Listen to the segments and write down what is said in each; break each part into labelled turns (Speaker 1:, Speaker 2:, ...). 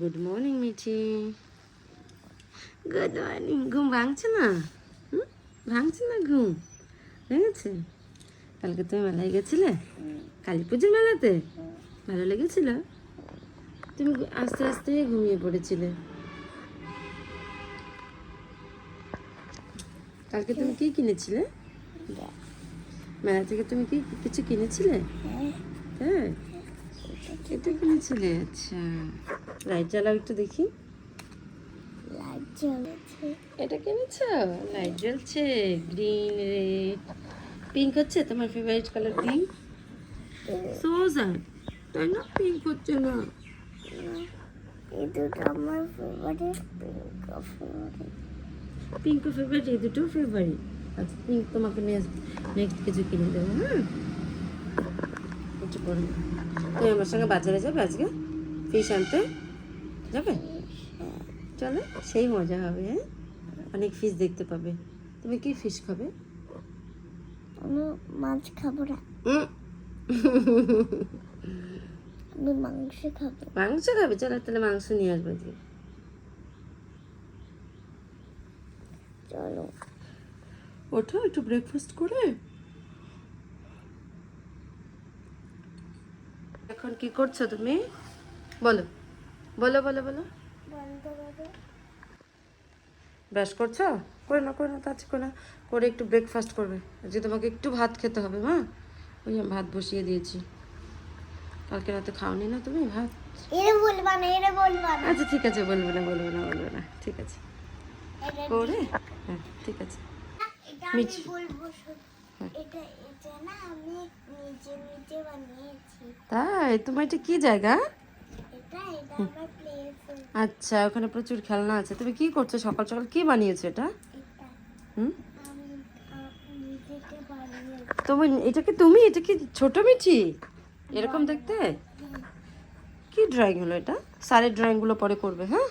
Speaker 1: Good morning Mithi. Good morning ঘুম ভাঙছে না? হুম? ভাঙছে না ঘুম? ভেঙেছে? কালকে তুমি মেলায় গেছিলে? কালী পুজোর মেলাতে? ভালো লেগেছিল? তুমি আস্তে আস্তে ঘুমিয়ে পড়েছিলে। কালকে তুমি কি কিনেছিলে? মেলা থেকে তুমি কি কিছু কিনেছিলে? হ্যাঁ? এটা কিনেছিলে? আচ্ছা। লাইট জ্বালাও একটু দেখি।
Speaker 2: লাইট জ্বলেছে।
Speaker 1: এটা কিনেছ লাইট জ্বলছে। গ্রিন রেড পিঙ্ক হচ্ছে? তোমার favourite colour pink so sad তাই না? পিঙ্ক হচ্ছে না।
Speaker 2: এই দুটো আমার favourite pink favourite
Speaker 1: pink favourite এই দুটো ফেভারিট আচ্ছা পিঙ্ক তোমাকে নেক্সট নেক্সট কিছু কিনে দেবো হ্যাঁ একটু পরে। তুমি আমার সঙ্গে বাজারে যাবে আজকে? ফিশ আনতে? যাবে? চলো সেই মজা হবে হ্যাঁ? অনেক ফিশ দেখতে পাবে। তুমি কি ফিশ খাবে?
Speaker 2: আমি মাছ খাব না। আমি মাংস খাব।
Speaker 1: মাংস খাবে? চলো তাহলে মাংস নিয়ে আসব আজকে
Speaker 2: চলো।
Speaker 1: ওঠো একটু ব্রেকফাস্ট করে। এখন কি করছ তুমি? বলো। বলো বলো বলো। ব্যাস করছ? করে না করে না তাড়াতাড়ি করে না করে একটু ব্রেকফাস্ট করবে। আজকে তোমাকে একটু ভাত খেতে হবে মা ওই আমি ভাত বসিয়ে দিয়েছি। কালকে রাতে খাওনি না তুমি ভাত?
Speaker 2: এরে বলবা না এরে বলবা না।
Speaker 1: আচ্ছা ঠিক আছে বলব না বলব না বলব না। ঠিক আছে। করে? হ্যাঁ ঠিক আছে। মিচি। হ্যাঁ।
Speaker 2: এটা এটা না আমি নিজে নিজে বানিয়েছি।
Speaker 1: তাই? তোমার এটা কি জায়গা
Speaker 2: এটা এটা আমার প্লেস
Speaker 1: আচ্ছা ওখানে প্রচুর খেলনা আছে। তুমি কি করছ সকাল সকাল? কি বানিয়েছো এটা? হুম? তুমি, এটা কি তুমি? এটা কি ছোট মিঠি? এরকম দেখতে? কি ড্রয়িং হলো এটা? স্যারের ড্রয়িংগুলো পরে করবে হ্যাঁ?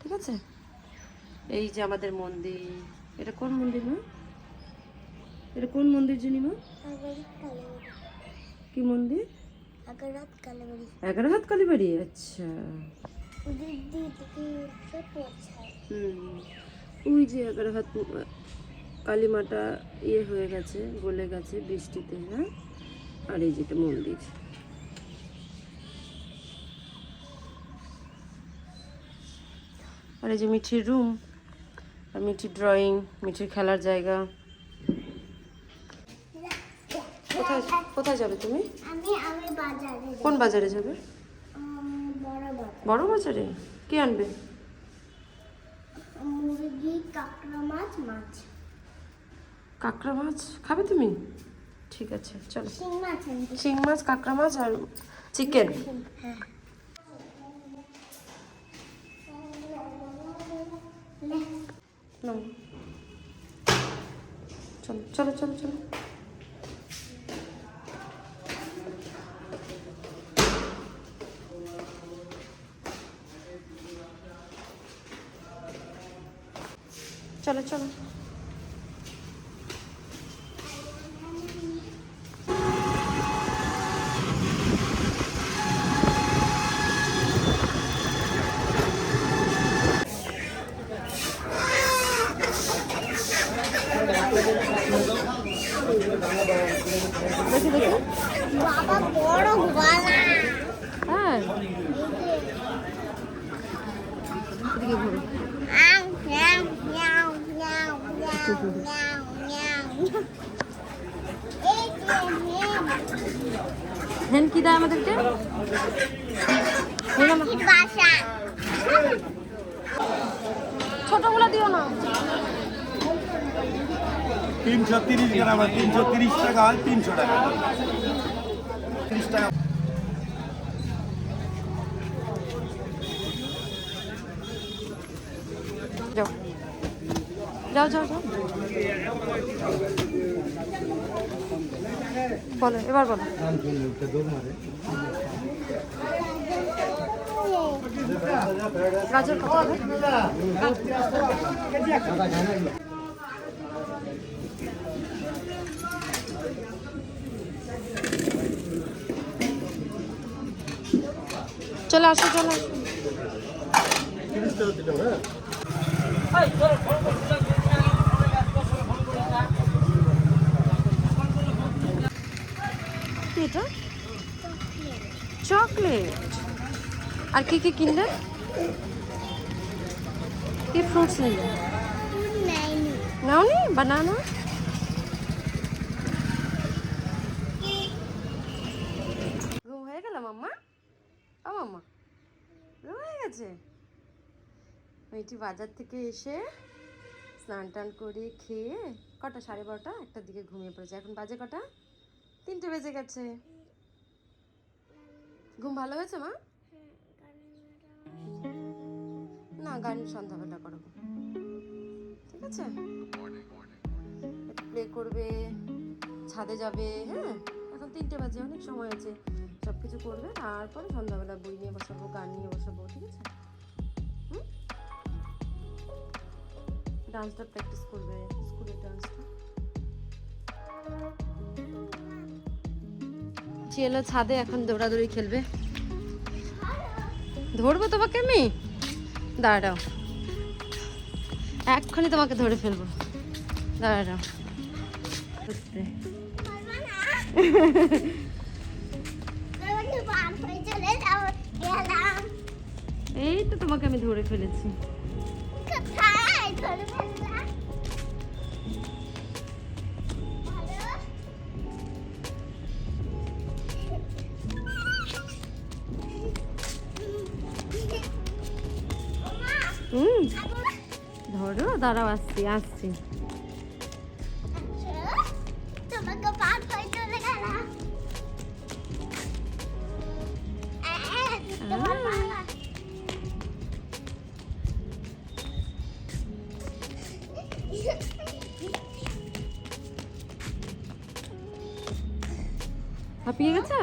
Speaker 1: ঠিক আছে? এই যে আমাদের মন্দির। এটা কোন মন্দির, মা? এটা কোন মন্দির জানি মা কি মন্দির? এগারো হাত কালীবাড়ি? আচ্ছা। ওই যে এগারো হাত কালী ইয়ে হয়ে গেছে গলে গেছে বৃষ্টিতে হ্যাঁ? আর এই যেটা মন্দির। আর এই যে মিঠির রুম আর মিঠির ড্রয়িং মিঠির খেলার জায়গা। কোথায় যাবে তুমি?
Speaker 2: আমি আমি বাজারে।
Speaker 1: কোন বাজারে যাবে?
Speaker 2: বড়
Speaker 1: বড় বাজারে? কি আনবে?
Speaker 2: মুরগি কাঁকড়া মাছ মাছ।
Speaker 1: কাঁকড়া মাছ? খাবে তুমি? ঠিক আছে চলো।
Speaker 2: শিং মাছ আনবি।
Speaker 1: মাছ কাঁকড়া মাছ আর চিকেন।
Speaker 2: হ্যাঁ।
Speaker 1: চলো চলো চলো চলো। চলো চলো দেখি দেখি
Speaker 2: বাবা বড় গলা
Speaker 1: হ্যাঁ এদিকে ঘুরো
Speaker 2: আউ মিয়াও মিয়াও মিয়াও মিয়াও মিয়াও মিয়াও এই যে হেন
Speaker 1: হেন কি দেয় আমাদেরকে হেন আমা-
Speaker 2: পাখির বাসা
Speaker 1: ছোটগুলো দিও না।
Speaker 3: তিনশো তিরিশ গ্রাম তিনশো তিরিশ টাকা হয় তিনশো টাকা। তিরিশ টাকা।
Speaker 1: যাও। যাও যাও যাও। বলো এবার বলো। গাজর কত হবে? চলে আসো চলে এটা চকলেট। আর কি কি কিনলে? কি ফ্রুটস নিলে? নাওনি? বানানা ঘুম হয়ে গেল, মাম্মা? ও, মাম্মা। ঘুম হয়ে গেছে? মেয়েটি বাজার থেকে এসে স্নান টান করে খেয়ে কটা, সাড়ে বারোটা? একটার দিকে ঘুমিয়ে পড়েছে। এখন বাজে কটা? তিনটে বেজে গেছে। ঘুম ভালো হয়েছে, মা? না, গান সন্ধ্যাবেলা করব ঠিক আছে? প্লে করবে, ছাদে যাবে হ্যাঁ? এখন তিনটে বাজে, অনেক সময় আছে। সব কিছু করবে, তারপরে সন্ধ্যাবেলা বই নিয়ে বসাবো, গান নিয়ে বসাবো, ঠিক আছে? ডান্সটা প্র্যাকটিস করবে, স্কুলের ডান্সটা চেলো ছাদে, এখন দৌড়াদৌড়ি খেলবে। ধরবো তোমাকে আমি? দাঁড়াও। এক্ষুনি তোমাকে ধরে ফেলব। দাঁড়াও। এই তো তোমাকে আমি ধরে ফেলেছি। দাঁড়াও আসছি আসছি। হাঁপিয়ে গেছো?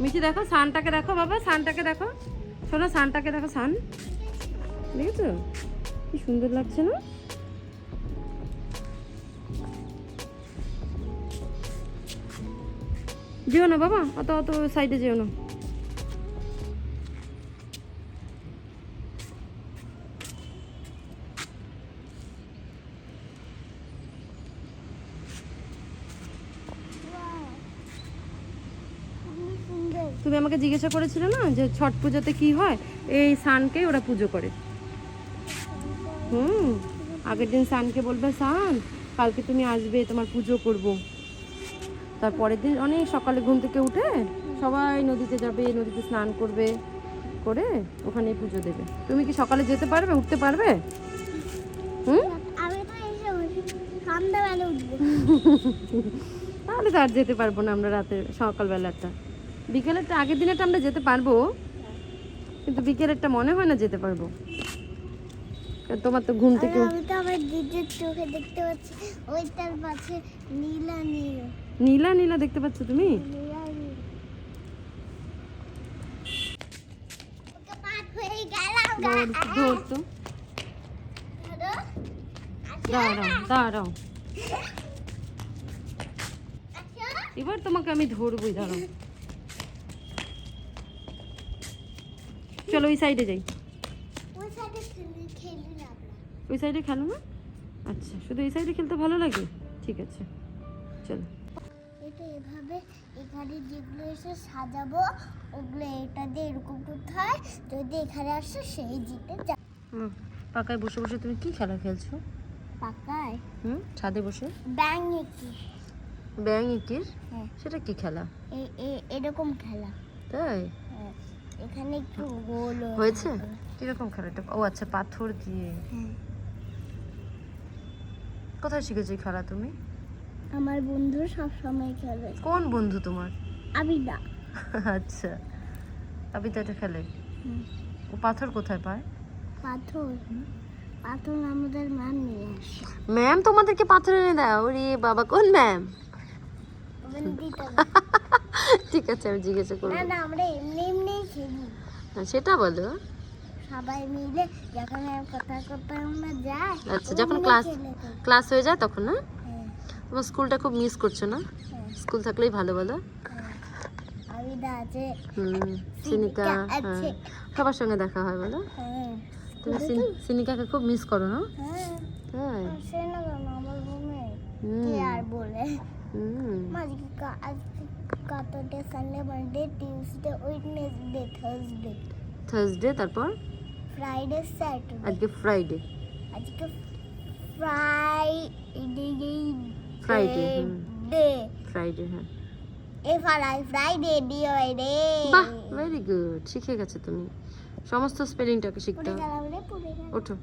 Speaker 1: মিঠি দেখো সানটাকে দেখো বাবা সানটাকে দেখো। শোনো, সানটাকে দেখো, সান। দেখেছ? কি সুন্দর লাগছে না? যেও না বাবা, অত অত সাইডে যেও না
Speaker 2: খুবই সুন্দর
Speaker 1: তুমি আমাকে জিজ্ঞাসা করেছিলে না যে ছট পুজোতে কি হয়? এই সানকে ওরা পুজো করে। হুম আগের দিন সানকে বলবে সান কালকে তুমি আসবে তোমার পুজো করব। তারপরের দিন অনেক সকালে ঘুম থেকে উঠে সবাই নদীতে যাবে নদীতে স্নান করবে করে ওখানে পুজো দেবে। তুমি কি সকালে যেতে পারবে উঠতে পারবে? হুম? তাহলে তো আর যেতে পারব না আমরা রাতে সকালবেলাটা। বিকেলেরটা আগের দিনেরটা আমরা যেতে পারব। কিন্তু বিকেলেরটা মনে হয় না যেতে পারব। তোমার তো ঘুম থেকে
Speaker 2: আমি তো আমার দিদির চোখে দেখতে পাচ্ছি। ওইটার পাশে নীলা নীল।
Speaker 1: নীলা নীলা দেখতে পাচ্ছ তুমি? তো।
Speaker 2: আচ্ছা,
Speaker 1: দাঁড়াও দাঁড়াও।
Speaker 2: আচ্ছা।
Speaker 1: এবার তোমাকে আমি ধরবই দাঁড়াও। চলো ওই সাইডে যাই।
Speaker 2: ওই সাইডে খেলি না
Speaker 1: আচ্ছা শুধু এই সাইডে খেলতে ভালো লাগে? ঠিক আছে চলো।
Speaker 2: এটা এভাবে এখানে যেগুলো এসে সাজাবো ওগুলো এটা দিয়ে এরকম করতে হয় যদি এখানে আসে সেই জিতে যা।
Speaker 1: হুম পাকায় বসে বসে তুমি কি খেলা খেলছো?
Speaker 2: পাকায়?
Speaker 1: হুম ছাদে বসে?
Speaker 2: ব্যাং কি
Speaker 1: ব্যাং ইকির
Speaker 2: হ্যাঁ।
Speaker 1: সেটা কি খেলা?
Speaker 2: এরকম খেলা।
Speaker 1: তাই?
Speaker 2: এখানে একটু গোল
Speaker 1: হয়েছে। কীরকম খেলাটা ও আচ্ছা পাথর দিয়ে। কোথায় শিখেছো খেলা তুমি?
Speaker 2: আমার বন্ধু সব সময় খেলে।
Speaker 1: কোন বন্ধু তোমার?
Speaker 2: না
Speaker 1: আচ্ছা। আবি তো এটা খেলে? ও পাথর কোথায় পায়?
Speaker 2: পাথর? পাথর আমাদের ম্যাম নিয়ে আসে।
Speaker 1: ম্যাম তোমাদেরকে পাথর এনে দাও? ওরে বাবা কোন ম্যাম। ঠিক আছে আমি জিজ্ঞাসা করব।
Speaker 2: না আমরা এমনি এমনি খেলি।
Speaker 1: সেটা বলো।
Speaker 2: সবাই মিলে যখন কথা করতে আমরা যাই
Speaker 1: আচ্ছা, যখন
Speaker 2: তো।
Speaker 1: ক্লাস হয়ে যায় তখন না?
Speaker 2: হ্যাঁ,
Speaker 1: তোমার স্কুলটা খুব মিস করছ না?
Speaker 2: হ্যাঁ,
Speaker 1: স্কুল থাকলেই ভালো বলো।
Speaker 2: হ্যাঁ। সিনিকা সবার সঙ্গে দেখা হয় বলো। তুমি সিনিকাকে খুব মিস করো না?
Speaker 1: হ্যাঁ।
Speaker 2: তাই? হুম।
Speaker 1: কতটা Sunday Monday Tuesday Wednesday Thursday.
Speaker 2: Thursday তারপর?
Speaker 1: Friday Saturday.
Speaker 2: আজকে ফ্রাইডে।
Speaker 1: আজকে ফ্রাইডে
Speaker 2: হুম।
Speaker 1: ডে।
Speaker 2: ফ্রাইডে হ্যাঁ।
Speaker 1: F R I Friday D Y day.
Speaker 2: বাহ ভেরি গুড শিখে গেছে তুমি। সমস্ত স্পেলিংটাকে শিখতে হবে। ওঠো।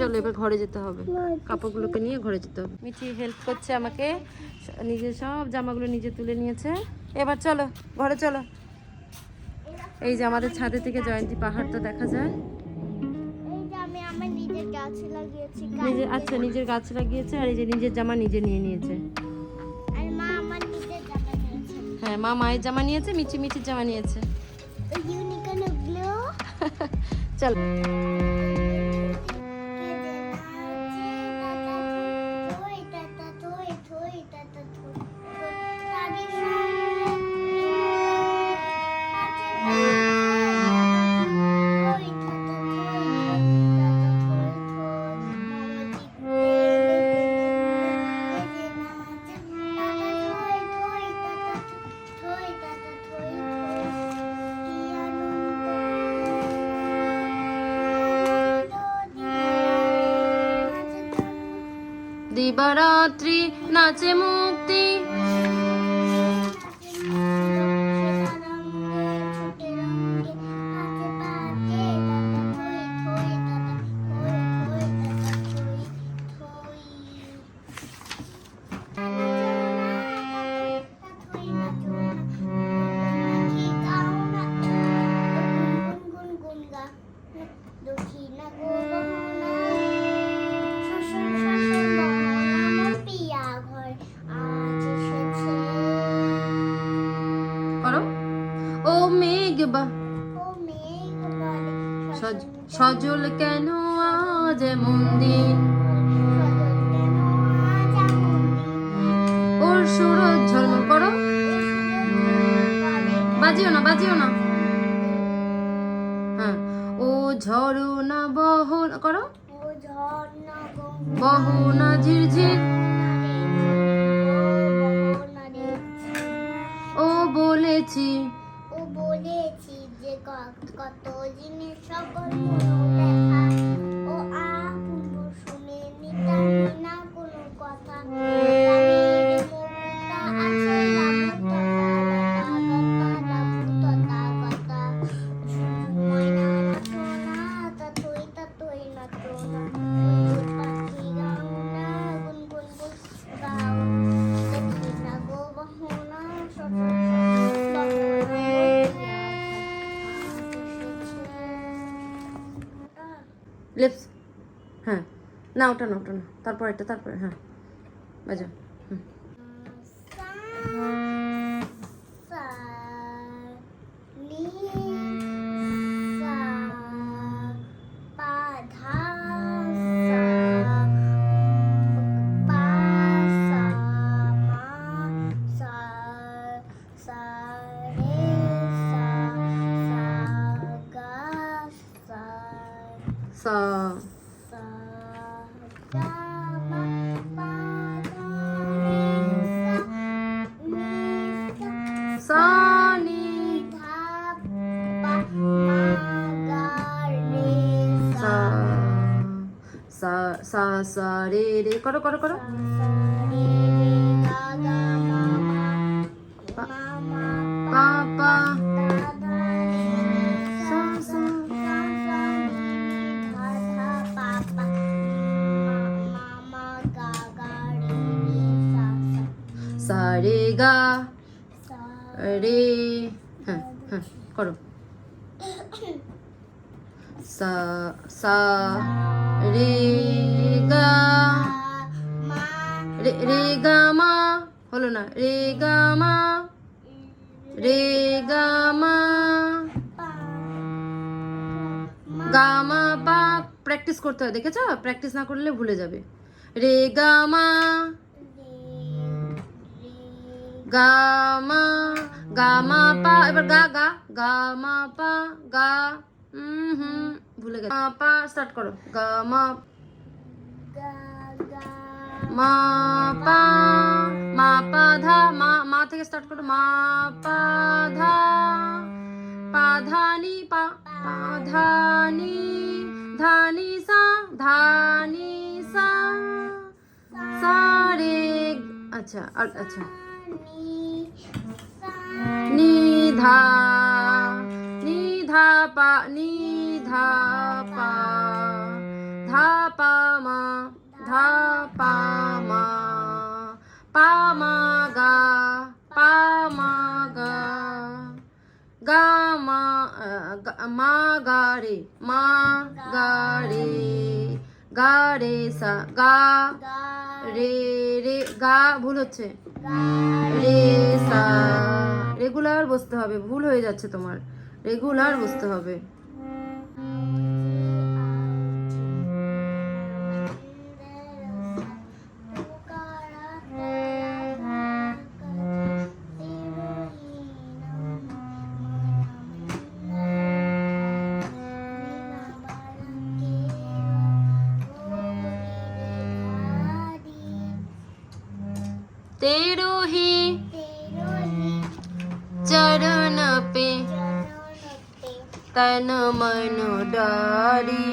Speaker 2: চলো এবার ঘরে যেতে হবে। কাপড়গুলোকে নিয়ে ঘরে যেতে হবে। মিঠি হেল্প করছে আমাকে। নিজের সব জামাগুলো নিজে তুলে নিয়েছে। এবার চলো ঘরে চলো। এই যে আমাদের ছাদে থেকে জয়ন্তী পাহাড়টা দেখা যায়।
Speaker 1: নিজের
Speaker 2: আচ্ছা নিজের গাছ লাগিয়েছে আর এই যে নিজের জামা নিজে নিয়ে নিয়েছে। হ্যাঁ মা মায়ের জামা নিয়েছে মিঠি মিঠির জামা নিয়েছে। চল। দিবারাত্রি নাচে মুক্তি। সজল কেন আজ মন্দির ওর সুরজ ঝলমল করো। বাজিও না বাজিও না। হ্যাঁ ও ঝড়ো না বহ করো বহ না ঝিরঝির।
Speaker 1: না
Speaker 2: ওটা না ওটা না তারপর এটা তারপরে হ্যাঁ বাজা হুম সা সানি সা সা সা সা রে রে করো করো করো পা সা রে গা রে হ্যাঁ হ্যাঁ করো। সা সা রে গা। রে রে গা মা। হলো না রে গা মা। রে গা মা। গা মা পা। প্র্যাকটিস করতে হয় দেখেছ? প্র্যাকটিস না করলে ভুলে যাবে। রে গা মা। গা মা
Speaker 1: গা পা এবার গা গা গা, মা, পা, গা হুম হুম ভুলে গেছে। মা পা স্টার্ট করো। গা, মা মা, পা মা, পা, ধা, মা মা থেকে স্টার্ট করো। মা, পা, ধা পা, ধা, নি, পা পা, ধা, নি, ধা সা, ধা, নি, সা সা, রে আচ্ছা আচ্ছা।
Speaker 2: নি সা
Speaker 1: নি ধা নি ধা পা নি ধা পা ধা পা মা ধা পা মা পা মা গা পা মা গা গা মা গা- মা গা রে মা গা রে গা রে সা গা রে রে গা ভুল হচ্ছে। রে সা রেগুলার বসতে হবে ভুল হয়ে যাচ্ছে তোমার। রেগুলার বসতে হবে। तेरो ही चरण पे तन मन डारी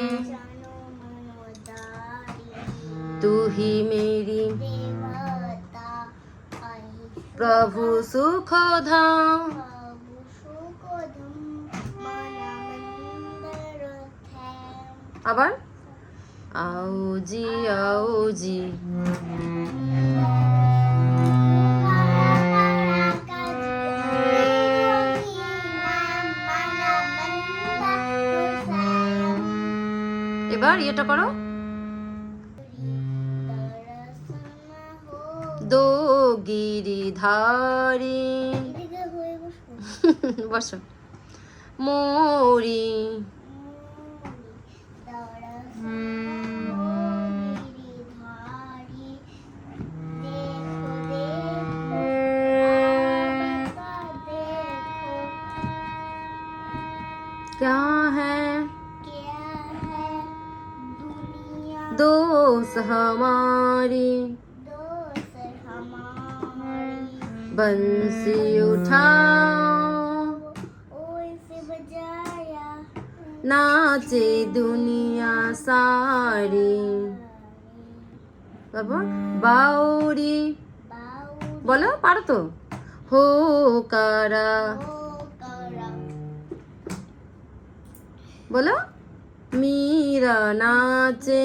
Speaker 1: तू ही मेरी प्रभु सुख धाम আবার আও জি এবার এটা করো দো গিরিধারী বসো মোরি क्या है दोस्त हमारी बंसी उठाओ नाचे दुनिया सारी তারপর বাউরি বলো পারো তো হো কারা বলো মীরা নাচে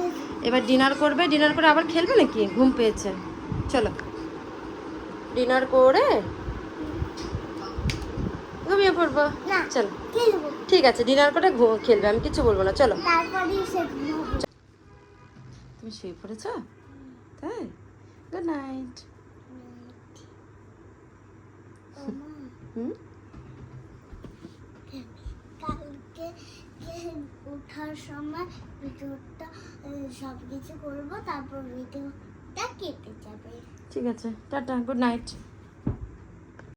Speaker 1: এবার ডিনার করবে ডিনার করে আবার খেলবে নাকি? ঘুম পেয়েছে। চলো। ডিনার করে ঘুমিয়ে পড়ব। চলো। ঠিক আছে ডিনার করে খেলবে আমি কিছু বলব না চলো। তুমি শুয়ে পড়েছ? তাই? গুড নাইট হুম?
Speaker 2: কালকে ওঠার সময় ভিডিওটা সব কিছু করব, তারপর ভিডিওটা কেটে যাবে।
Speaker 1: ঠিক আছে, টাটা গুড নাইট